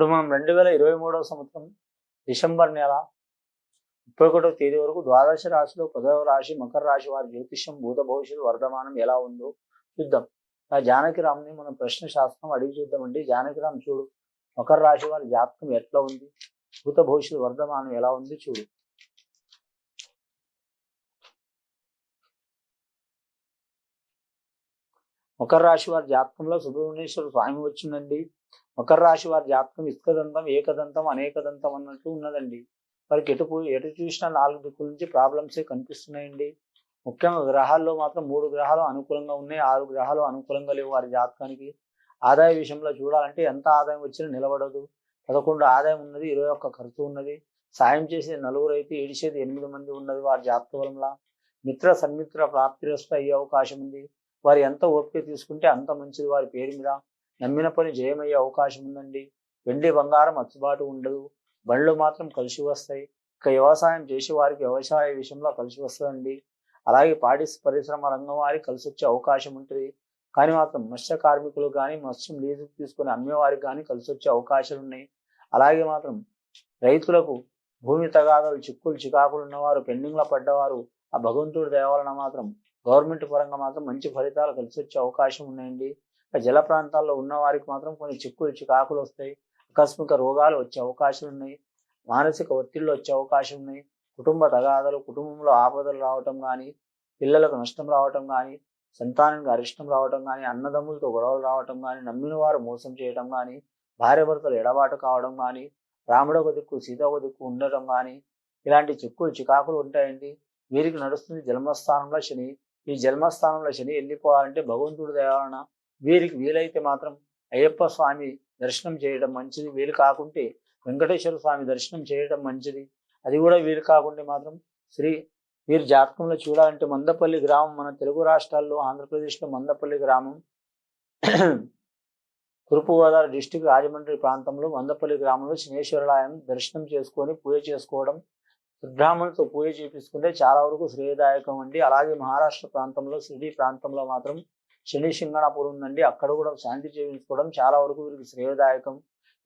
ఇప్పుడు మనం రెండు వేల ఇరవై మూడవ సంవత్సరం డిసెంబర్ నెల ముప్పై ఒకటో తేదీ వరకు ద్వాదశ రాశిలో పదవ రాశి మకర రాశి వారి జ్యోతిష్యం భూత భవిష్యత్తు వర్ధమానం ఎలా ఉందో చూద్దాం. ఆ జానకిరామ్ని మనం ప్రశ్న శాస్త్రం అడిగి చూద్దామండి. జానకిరామ్ చూడు. మకర రాశి వారి జాతకం ఎట్లా ఉంది? భూత భవిష్యత్తు వర్ధమానం ఎలా ఉంది చూడు. మకర రాశి వారి జాతకంలో సుబ్రహ్మణ్యేశ్వర స్వామి వచ్చిందండి. మకర రాశి వారి జాతకం ఇసుకదంతం ఏకదంతం అనేకదంతం అన్నట్టు ఉన్నదండి. వారికి ఎటు ఎటు చూసినా నాలుగు దిక్కుల నుంచి ప్రాబ్లమ్సే కనిపిస్తున్నాయండి? ముఖ్యంగా గ్రహాల్లో మాత్రం మూడు గ్రహాలు అనుకూలంగా ఉన్నాయి ఆరు గ్రహాలు అనుకూలంగా లేవు వారి జాతకానికి. ఆదాయ విషయంలో చూడాలంటే ఎంత ఆదాయం వచ్చినా నిలబడదు. పదకొండు ఆదాయం ఉన్నది ఇరవై ఒక్క ఖర్చు ఉన్నది. సాయం చేసే నలుగురు అయితే ఏడిచేది ఎనిమిది మంది ఉన్నది వారి జాతక బలంలా మిత్ర సన్మిత్ర ప్రాప్తిరస్తు అయ్యే అవకాశం ఉంది. వారు ఎంత ఓపిక తీసుకుంటే అంత మంచిది వారి పేరు మీద. నమ్మిన పని జయమయ్యే అవకాశం ఉందండి. వెండి బంగారం అచ్చుబాటు ఉండదు. బండ్లు మాత్రం కలిసి వస్తాయి. ఇక వ్యవసాయం చేసే వారికి వ్యవసాయ విషయంలో కలిసి వస్తుందండి. అలాగే పాడి పరిశ్రమ రంగం వారికి కలిసి వచ్చే అవకాశం ఉంటుంది. కానీ మాత్రం మత్స్య కార్మికులు కానీ మత్స్యం లీజు తీసుకుని అమ్మేవారికి కానీ కలిసి వచ్చే అవకాశాలు ఉన్నాయి. అలాగే మాత్రం రైతులకు భూమి తగాదాలు చిక్కులు చికాకులు ఉన్నవారు పెండింగ్లో పడ్డవారు ఆ భగవంతుడి దయ మాత్రం గవర్నమెంట్ పరంగా మాత్రం మంచి ఫలితాలు కలిసి వచ్చే అవకాశం ఉన్నాయండి. జల ప్రాంతాల్లో ఉన్న వారికి మాత్రం కొన్ని చిక్కులు చికాకులు వస్తాయి. ఆకస్మిక రోగాలు వచ్చే అవకాశాలు ఉన్నాయి. మానసిక ఒత్తిళ్ళు వచ్చే అవకాశం ఉన్నాయి. కుటుంబ తగాదలు కుటుంబంలో ఆపదలు రావటం కానీ పిల్లలకు నష్టం రావటం కానీ సంతానానికి అరిష్టం రావటం కానీ అన్నదమ్ములతో గొడవలు రావటం కానీ నమ్మిన వారు మోసం చేయటం కానీ భార్య భర్తలు ఎడబాటు కావడం కానీ రాముడు ఒక దిక్కు సీత ఒక దిక్కు ఉండటం కానీ ఇలాంటి చిక్కులు చికాకులు ఉంటాయండి. వీరికి నడుస్తుంది జన్మస్థానంలో శని. ఈ జన్మస్థానంలో శని వెళ్ళిపోవాలంటే భగవంతుడి దేవాలన వీరికి వీలైతే మాత్రం అయ్యప్ప స్వామి దర్శనం చేయడం మంచిది. వీలు కాకుంటే వెంకటేశ్వర స్వామి దర్శనం చేయడం మంచిది. అది కూడా వీలు కాకుంటే మాత్రం శ్రీ వీరి జాతకంలో చూడాలంటే మందపల్లి గ్రామం మన తెలుగు రాష్ట్రాల్లో ఆంధ్రప్రదేశ్లో మందపల్లి గ్రామం తూర్పుగోదావరి డిస్టిక్ రాజమండ్రి ప్రాంతంలో మందపల్లి గ్రామంలో శనేశ్వరాలయం దర్శనం చేసుకొని పూజ చేసుకోవడం బ్రాహ్మణులతో పూజ చేపించుకుంటే చాలా వరకు శ్రేయదాయకం అండి. అలాగే మహారాష్ట్ర ప్రాంతంలో షిరిడి ప్రాంతంలో మాత్రం శని సింగణాపూర్ ఉందండి. అక్కడ కూడా శాంతి చేయించుకోవడం చాలా వరకు వీరికి శ్రేయదాయకం.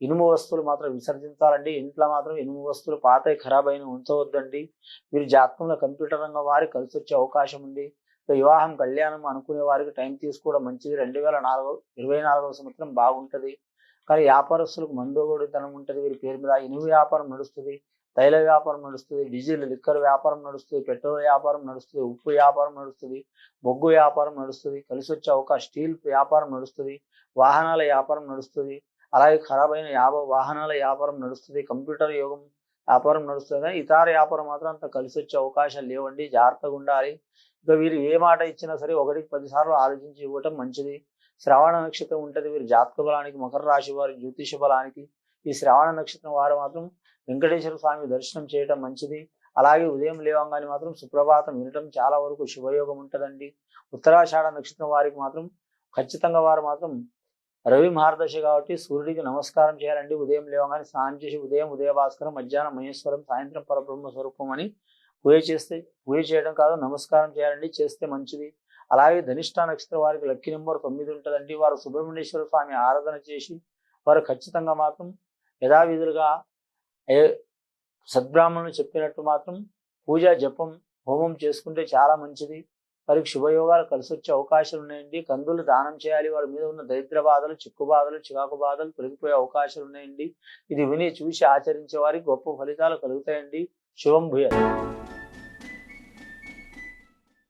ఇనుము వస్తువులు మాత్రం విసర్జించాలండి. ఇంట్లో మాత్రం ఇనుము వస్తువులు పాత ఖరాబ్ అయిన ఉంచవద్దండి. వీరి జాతకంలో కంప్యూటర్ రంగం వారికి కలిసి వచ్చే అవకాశం ఉంది. వివాహం కళ్యాణం అనుకునే వారికి టైం తీసుకోవడం మంచిది. రెండు వేల నాలుగో ఇరవై నాలుగవ సంవత్సరం బాగుంటది. కానీ వ్యాపారస్తులకు మందోగోడితనం ఉంటుంది. వీరి పేరు మీద ఇనుము వ్యాపారం నడుస్తుంది. తైల వ్యాపారం నడుస్తుంది డీజిల్ లిక్కర్ వ్యాపారం నడుస్తుంది పెట్రోల్ వ్యాపారం నడుస్తుంది ఉప్పు వ్యాపారం నడుస్తుంది బొగ్గు వ్యాపారం నడుస్తుంది కలిసి వచ్చే అవకాశం స్టీల్ వ్యాపారం నడుస్తుంది వాహనాల వ్యాపారం నడుస్తుంది అలాగే ఖరాబ్ అయిన యాభై వాహనాల వ్యాపారం నడుస్తుంది కంప్యూటర్ యోగం వ్యాపారం నడుస్తుంది కానీ ఇతర వ్యాపారం మాత్రం అంత కలిసి వచ్చే అవకాశాలు లేవండి జాగ్రత్తగా ఉండాలి. ఇక వీరు ఏ మాట ఇచ్చినా సరే ఒకటికి పదిసార్లు ఆలోచించి ఇవ్వటం మంచిది. శ్రవణ నక్షత్రం ఉంటుంది వీరు జాతక బలానికి మకర రాశి వారి జ్యోతిష బలానికి ఈ శ్రవణ నక్షత్రం వారు మాత్రం వెంకటేశ్వర స్వామి దర్శనం చేయటం మంచిది. అలాగే ఉదయం లేవంగానే మాత్రం సుప్రభాతం వినటం చాలా వరకు శుభయోగం ఉంటుందండి. ఉత్తరాషాఢ నక్షత్రం వారికి మాత్రం ఖచ్చితంగా వారు మాత్రం రవి మహారదశ కాబట్టి సూర్యుడికి నమస్కారం చేయాలండి. ఉదయం లేవగానే స్నానం చేసి ఉదయం ఉదయ భాస్కరం మధ్యాహ్నం మహేశ్వరం సాయంత్రం పరబ్రహ్మ స్వరూపం అని పూజ చేస్తే పూజ చేయడం కాదు నమస్కారం చేయాలండి. చేస్తే మంచిది. అలాగే ధనిష్ట నక్షత్రం వారికి లక్కీ నెంబర్ తొమ్మిది ఉంటుందండి. వారు సుబ్రహ్మణ్యేశ్వర స్వామి ఆరాధన చేసి వారు ఖచ్చితంగా మాత్రం యథావిధులుగా సద్బ్రాహ్మణులు చెప్పినట్టు మాత్రం పూజ జపం హోమం చేసుకుంటే చాలా మంచిది. వారికి శుభయోగాలు కలిసి వచ్చే అవకాశాలు ఉన్నాయండి. కందులు దానం చేయాలి. వారి మీద ఉన్న దరిద్ర బాధలు చిక్కు బాధలు చికాకు బాధలు తొలగిపోయే అవకాశాలు ఉన్నాయండి. ఇది విని చూసి ఆచరించే వారికి గొప్ప ఫలితాలు కలుగుతాయండి. శుభం భూయాలి